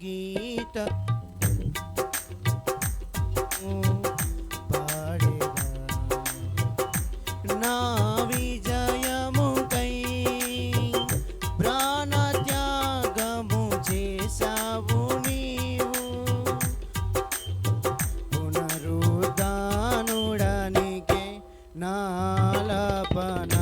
గీత. పాడేదా నా విజయముకై ప్రాణ చేసావు నీవు. పునరుద్ధానుడనికే నాలపనా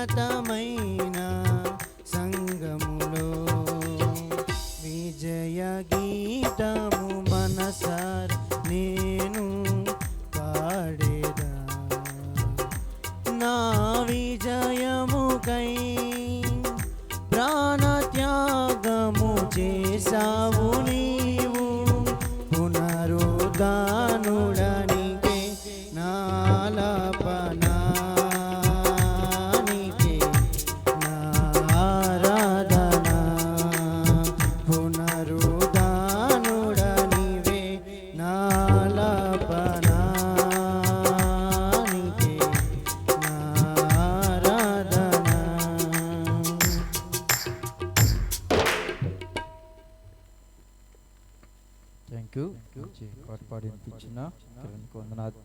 ఉన్నతమైన సంగములో విజయ గీతము మనసార్ నేను పాడేదా. నా విజయముకై ప్రాణ త్యాగము చేసావు నీవు. పునరుగా థ్యాంక్ యూ మంచి పాట పాడి వినిపించిన కిరణ్కి వందనాలు